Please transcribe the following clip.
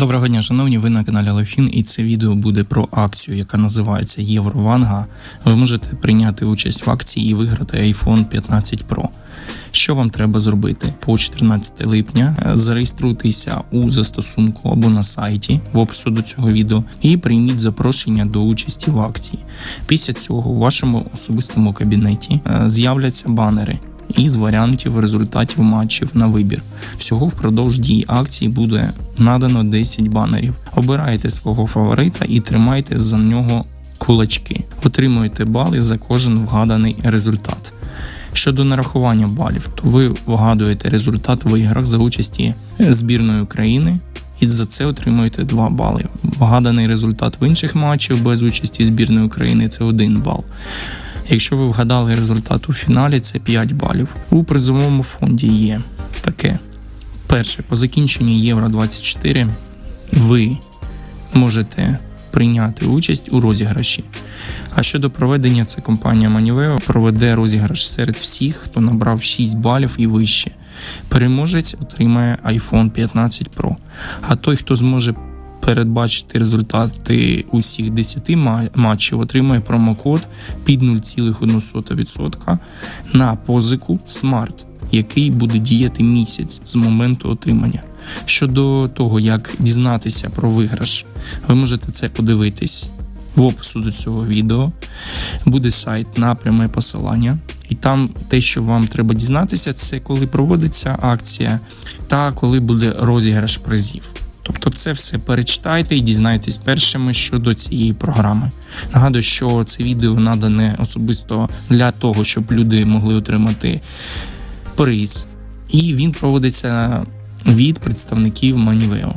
Доброго дня, шановні, ви на каналі Лофін, і це відео буде про акцію, яка називається Єврованга. Ви можете прийняти участь в акції і виграти iPhone 15 Pro. Що вам треба зробити? По 14 липня е, зареєструйтеся у застосунку або на сайті в опису до цього відео і прийміть запрошення до участі в акції. Після цього у вашому особистому кабінеті е, з'являться банери із варіантів результатів матчів на вибір. Всього впродовж дії акції буде надано 10 банерів. Обирайте свого фаворита і тримайте за нього кулачки. Отримуєте бали за кожен вгаданий результат. Щодо нарахування балів, то ви вгадуєте результат в іграх за участі збірної України. І за це отримуєте 2 бали. Вгаданий результат в інших матчах без участі збірної України це 1 бал. Якщо ви вгадали результат у фіналі, це 5 балів. У призовому фонді є таке. Перше, по закінченні Євро 24 ви можете прийняти участь у розіграші. А щодо проведення, це компанія Maniveo проведе розіграш серед всіх, хто набрав 6 балів і вище. Переможець отримає iPhone 15 Pro. А той, хто зможе передбачити результати усіх 10 матчів, отримає промокод під 0,1% на позику Smart, який буде діяти місяць з моменту отримання. Щодо того, як дізнатися про виграш, ви можете це подивитись в опису до цього відео. Буде сайт на пряме посилання, і там те, що вам треба дізнатися, це коли проводиться акція та коли буде розіграш призів. Тобто це все перечитайте і дізнайтесь першими щодо цієї програми. Нагадую, що це відео надане особисто для того, щоб люди могли отримати приз, і він проводиться від представників Манівео.